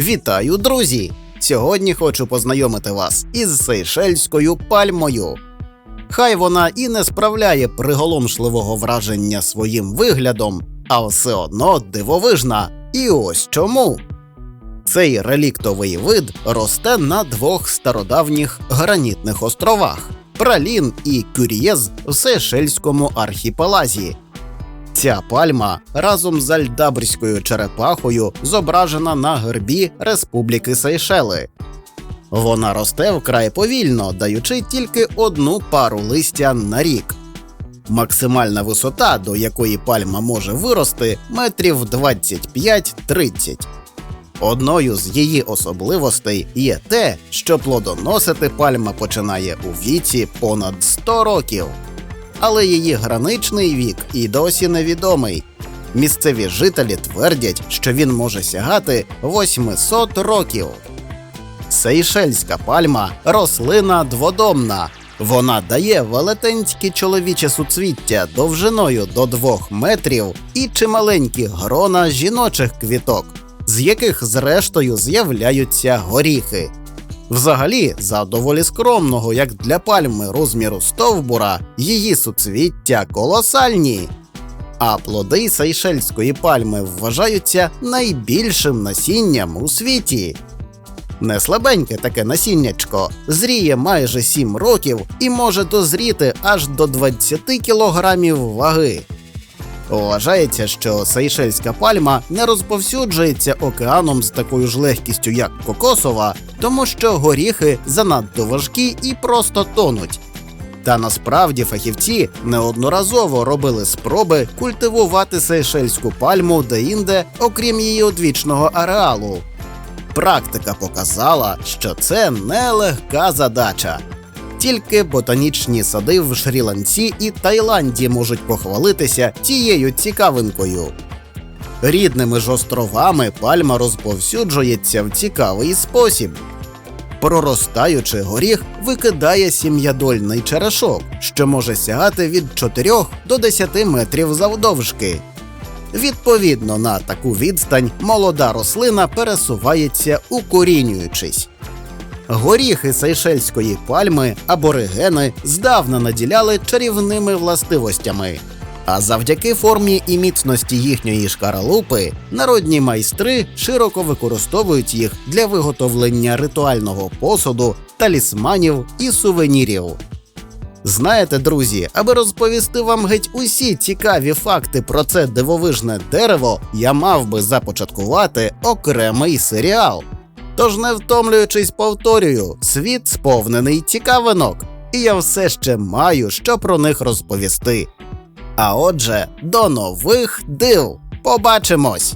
Вітаю, друзі! Сьогодні хочу познайомити вас із сейшельською пальмою. Хай вона і не справляє приголомшливого враження своїм виглядом, а все одно дивовижна. І ось чому. Цей реліктовий вид росте на двох стародавніх гранітних островах Пралін і Кюр'єз в Сейшельському архіпелазі. Ця пальма разом з альдабрською черепахою зображена на гербі Республіки Сейшели. Вона росте вкрай повільно, даючи тільки одну пару листя на рік. Максимальна висота, до якої пальма може вирости, метрів 25-30. Одною з її особливостей є те, що плодоносити пальма починає у віці понад 100 років. Але її граничний вік і досі невідомий. Місцеві жителі твердять, що він може сягати 800 років. Сейшельська пальма рослина дводомна. Вона дає велетенські чоловіче суцвіття довжиною до 2 метрів і чималенькі грона жіночих квіток, з яких зрештою з'являються горіхи. Взагалі, за доволі скромного, як для пальми розміру стовбура, її суцвіття колосальні. А плоди сейшельської пальми вважаються найбільшим насінням у світі. Не слабеньке таке насіннячко зріє майже 7 років і може дозріти аж до 20 кілограмів ваги. Вважається, що сейшельська пальма не розповсюджується океаном з такою ж легкістю, як кокосова, тому що горіхи занадто важкі і просто тонуть. Та насправді фахівці неодноразово робили спроби культивувати сейшельську пальму деінде, окрім її одвічного ареалу. Практика показала, що це нелегка задача. Тільки ботанічні сади в Шрі-Ланці і Таїланді можуть похвалитися цією цікавинкою. Рідними ж островами пальма розповсюджується в цікавий спосіб. Проростаючи горіх викидає сім'ядольний черешок, що може сягати від 4 до 10 метрів завдовжки. Відповідно на таку відстань молода рослина пересувається укорінюючись. Горіхи сейшельської пальми аборигени здавна наділяли чарівними властивостями. А завдяки формі і міцності їхньої шкаралупи народні майстри широко використовують їх для виготовлення ритуального посуду, талісманів і сувенірів. Знаєте, друзі, аби розповісти вам геть усі цікаві факти про це дивовижне дерево, я мав би започаткувати окремий серіал. Тож, не втомлюючись, повторюю, світ сповнений цікавинок, і я все ще маю що про них розповісти. А отже, до нових див! Побачимось!